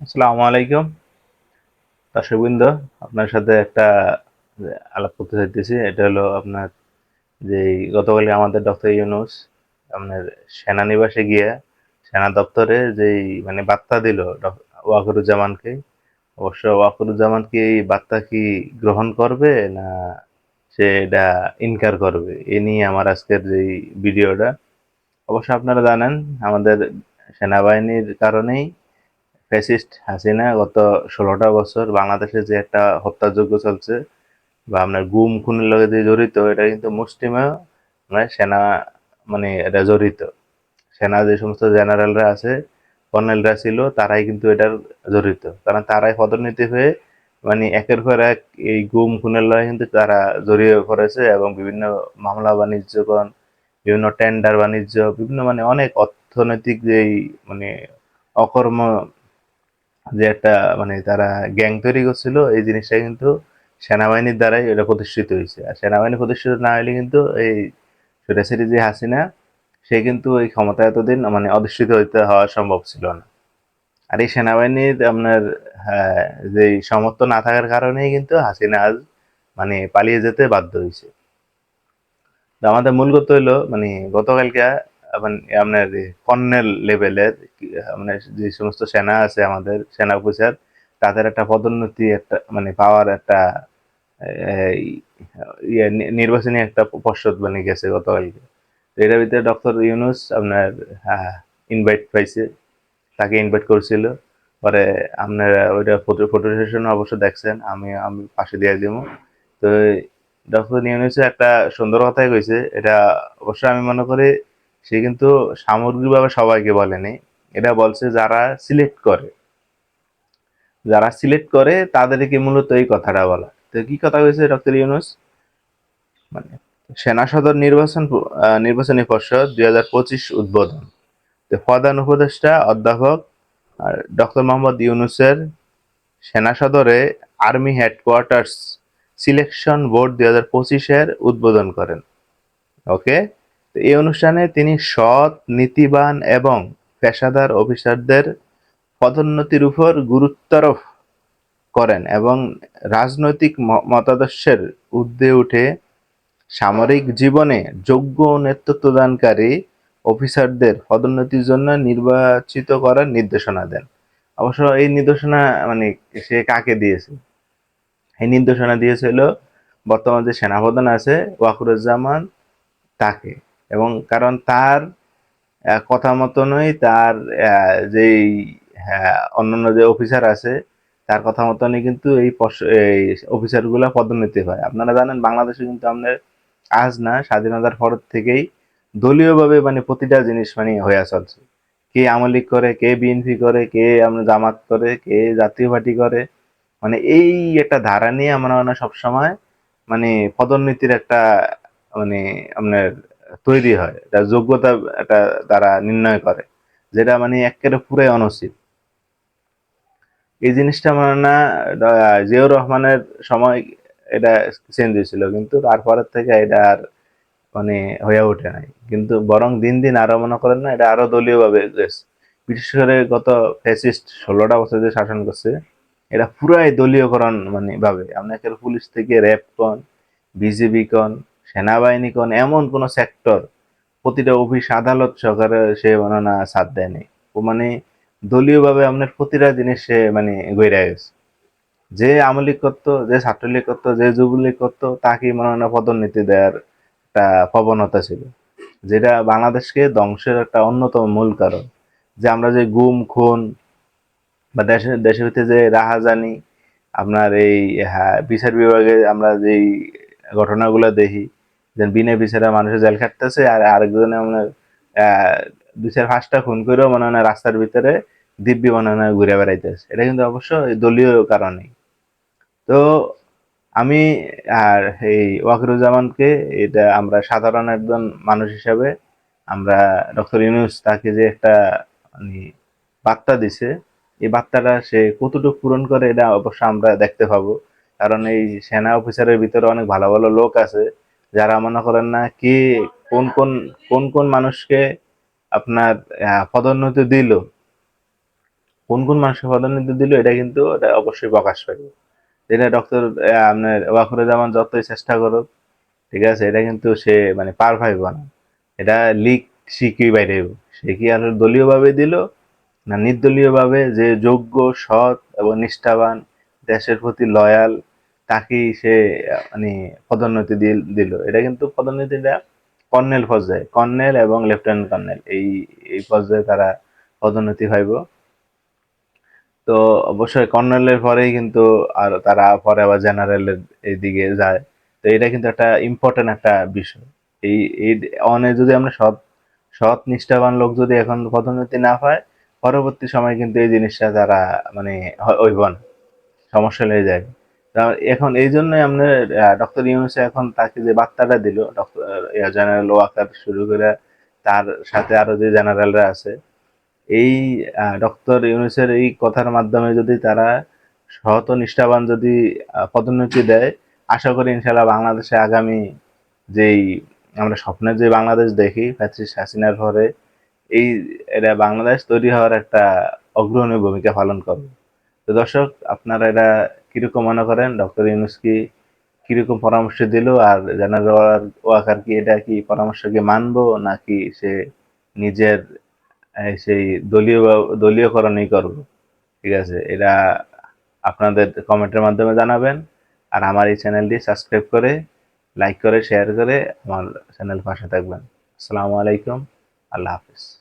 আসসালামু আলাইকুম। দর্শকবৃন্দ, আপনার সাথে একটা আলাপ করতে চাইতেছি। এটা হলো আপনার যে গতকালই আমাদের ডক্টর ইউনুস আপনার সেনানিবাসে গিয়ে সেনা দপ্তরে যেই মানে বার্তা দিল ওয়াকরুজ্জামানকে। অবশ্য ওয়াকরুজ্জামান কি এই বার্তা কি গ্রহণ করবে না সে এটা ইনকার করবে? এ নিয়ে আমার আজকের যেই ভিডিওটা, অবশ্য আপনারা জানেন আমাদের সেনাবাহিনীর কারণেই ফ্যাসিস্ট হাসিনা গত ষোলোটা বছর বাংলাদেশে যে একটা হত্যাযজ্ঞ চলছে বা আপনার গুম, খুনের লগে যে জড়িত, এটা কিন্তু মুসলিমেও মানে সেনা মানে এটা জড়িত। সেনা যে সমস্ত জেনারেলরা আছে, কর্নেলরা ছিল, তারাই কিন্তু এটার জড়িত। কারণ তারাই পদোন্নতি হয়ে মানে একের পর এক এই গুম, খুনের লগে কিন্তু তারা জড়িয়ে পড়েছে এবং বিভিন্ন মামলা বাণিজ্যকরণ, বিভিন্ন টেন্ডার বাণিজ্য, বিভিন্ন মানে অনেক অর্থনৈতিক যেই মানে অকর্ম যে একটা মানে তারা গ্যাং তৈরি করছিল এই জিনিসটা কিন্তু সেনাবাহিনীর দ্বারাই এটা প্রতিষ্ঠিত হয়েছে। আর সেনাবাহিনী প্রতিষ্ঠিত না হলে কিন্তু এই সৈরাসিরি যে হাসিনা সে কিন্তু এই ক্ষমতা এতদিন মানে অধিষ্ঠিত হইতে হওয়া সম্ভব ছিল না। আর এই সেনাবাহিনীর আপনার হ্যাঁ, যে সমর্থন না থাকার কারণেই কিন্তু হাসিনা আজ মানে পালিয়ে যেতে বাধ্য হয়েছে আমাদের মূল কথা হইল মানে গতকালকে মানে আপনার কর্নেল লেভেলের মানে যে সমস্ত সেনা আছে আমাদের, সেনা অফিসার তাদের একটা পদোন্নতি একটা মানে পাওয়ার একটা ইয়ে নির্বাচনী একটা পর্ষদ মানে গেছে গতকালকে। এটার ভিতরে ডক্টর ইউনুস আপনার ইনভাইট পাইছে। তাকে ইনভাইট করেছিল। পরে আপনারা ওইটা ফটো ফটো সেশন অবশ্য দেখছেন, আমি আমি পাশে দিয়ে দিব। তো ডক্টর ইউনুসে একটা সুন্দর কথাই কইছে। এটা অবশ্য আমি মনে করি সে কিন্তু সামগ্রিকভাবে সবাইকে বলেনি। এটা বলছে যারা সিলেক্ট করে। যারা সিলেক্ট করে, তাদেরকে মূলত এই কথাটা বলা। তো কি কথা কইছে ডক্টর ইউনুস? মানে সেনা সদর নির্বাচন নির্বাচনী পর্ষদ দুই হাজার পঁচিশ উদ্বোধন। তো প্রধান উপদেষ্টা, অধ্যাপক আর ডক্টর মোহাম্মদ ইউনুসের সেনা সদরে আর্মি হেডকোয়ার্টার্স সিলেকশন বোর্ড দুই হাজার পঁচিশের উদ্বোধন করেন। ওকে? এই অনুষ্ঠানে তিনি সৎ, নীতিবান এবং পেশাদার অফিসারদের পদোন্নতির উপর গুরুত্বারোপ করেন এবং রাজনৈতিক মতাদর্শের ঊর্ধ্বে উঠে সামরিক জীবনে যোগ্য নেতৃত্বদানকারী অফিসারদের পদোন্নতির জন্য নির্বাচিত করার নির্দেশনা দেন। অবশ্য এই নির্দেশনা মানে সে কাকে দিয়েছে? এই নির্দেশনা দিয়েছিল বর্তমান যে সেনাপ্রধান আছে ওয়াকুরুজ্জামান তাকে। এবং কারণ তার কথা মতনই তার যেই হ্যাঁ, অন্যান্য যে অফিসার আছে তার কথা মতনই কিন্তু এই অফিসারগুলো পদোন্নতি হয়। আপনারা জানেন বাংলাদেশে কিন্তু আমাদের আজ না স্বাধীনতার পর থেকেই দলীয়ভাবে মানে প্রতিটা জিনিস মানে হয়ে চলছে। কে আমলিক করে কে বিএনপি করে কে আমরা জামাত করে কে জাতীয় পার্টি করে মানে এই একটা ধারা নিয়ে আমরা মানে সবসময় মানে পদোন্নতির একটা মানে আপনার তৈরি হয়, এটা যোগ্যতা একটা তারা নির্ণয় করে, যেটা মানে একেবারে পুরাই অনুচিত এই জিনিসটা মানে না জিয়াউর রহমানের সময় এটা চেঞ্জ হয়েছিল, কিন্তু তারপরের থেকে এটা আর মানে হয়ে ওঠে নাই। কিন্তু বরং দিন দিন আরও মনে করেন না, এটা আরও দলীয় ভাবে গেছে বিশেষ করে গত ফ্যাসিস্ট ষোলোটা বছর যে শাসন করছে, এটা পুরাই দলীয়করণ মানে ভাবে। আপনাকে পুলিশ থেকে র্যাব কন বিজেপি কন সেনাবাহিনী কোন এমন কোন সেক্টর প্রতিটা অফিস আদালত সহকারে সে মানে না সাথ দেয়নি। ও মানে দলীয়ভাবে আপনার প্রতিটা জিনিস সে মানে গইরা গেছে। যে আওয়ামী লীগ করতো যে ছাত্রলীগ করতো যে যুবলীগ করতো তাকে মনে হয় না পদোন্নতি দেওয়ার একটা প্রবণতা ছিল। যেটা বাংলাদেশকে ধ্বংসের একটা অন্যতম মূল কারণ। যে আমরা যে গুম খুন বা দেশের দেশের ভিতরে যে রাহাজানি আপনার এই হ্যাঁ, বিচার বিভাগে আমরা যেই ঘটনাগুলো দেখি যে বিনা বিচারে মানুষের জেল খাটতেছে আর আরেকজনে আহ, দুই চার খুন করেও মনে হয় রাস্তার ভিতরে দিব্যি মনে হয় ঘুরে বেড়াইতেছে। এটা কিন্তু অবশ্য দলীয় কারণেই। তো আমি আর এই ওয়াকিরুজ্জামানকে এটা আমরা সাধারণ একজন মানুষ হিসাবে আমরা ডক্টর ইউনুস তাকে যে একটা মানে বার্তা দিছে এই বার্তাটা সে কতটুকু পূরণ করে এটা অবশ্য আমরা দেখতে পাবো। কারণ এই সেনা অফিসারের ভিতরে অনেক ভালো ভালো লোক আছে। যারা মনে করেন না কি, কোন কোন কোন কোন মানুষকে আপনার পদোন্নতি দিল? কোন কোন মানুষকে পদোন্নতি দিল? এটা কিন্তু এটা অবশ্যই প্রকাশ পাইবে। এটা ডক্টর আপনার ওয়াকুরুজ্জামান যতই চেষ্টা করুক, ঠিক আছে, এটা কিন্তু সে মানে পার পাইব না। এটা লিক শিখি বাইরে। সে কি আর দলীয়ভাবে দিল? না নির্দলীয়ভাবে যে যোগ্য, সৎ এবং নিষ্ঠাবান, দেশের প্রতি লয়াল তাকেই সে মানে পদোন্নতি দিল- এটা কিন্তু পদোন্নতিটা কর্নেল পর্যায়ে, কর্নেল এবং লেফটেন্যান্ট কর্নেল, এই এই পর্যায়ে তারা পদোন্নতি পাইব। তো অবশ্যই কর্নেলের পরেই কিন্তু আর তারা পরে আবার জেনারেলের দিকে যায়। তো এটা কিন্তু একটা ইম্পর্টেন্ট একটা বিষয়। এই এই অনে যদি আমরা সৎ সৎ নিষ্ঠাবান লোক যদি এখন পদোন্নতি না পায়, পরবর্তী সময় কিন্তু এই জিনিসটা তারা মানে হইব না। সমস্যা হয়ে যায় এখন এই জন্যই আমরা ডক্টর ইউনুস এখন তাকে যে বার্তাটা দিল ডক্টর জেনারেল ওয়াকার শুরু করে তার সাথে আরও যে জেনারেলরা আছে, এই ডক্টর ইউনুসের এই কথার মাধ্যমে যদি তারা সহত নিষ্ঠাবান যদি পদোন্নতি দেয়, আশা করি ইনশাল্লাহ বাংলাদেশে আগামী যেই আমরা স্বপ্নের যে বাংলাদেশ দেখি প্যাথিস হাসিনার পরে এই, এটা বাংলাদেশ তৈরি হওয়ার একটা অগ্রণী ভূমিকা পালন করবে। তো দর্শক, আপনারা এটা কীরকম মনে করেন? ডক্টর ইউনুস কি কীরকম পরামর্শ দিল? আর জেনারেল ওয়াকার কি এটা কি পরামর্শকে মানব? নাকি সে নিজের সেই দলীয় দলীয়করণই করব? ঠিক আছে, এটা আপনাদের কমেন্টের মাধ্যমে জানাবেন। আর আমার এই চ্যানেলটি সাবস্ক্রাইব করে, লাইক করে, শেয়ার করে আমার চ্যানেল পাশে থাকবেন। আসসালামু আলাইকুম, আল্লাহ হাফিজ।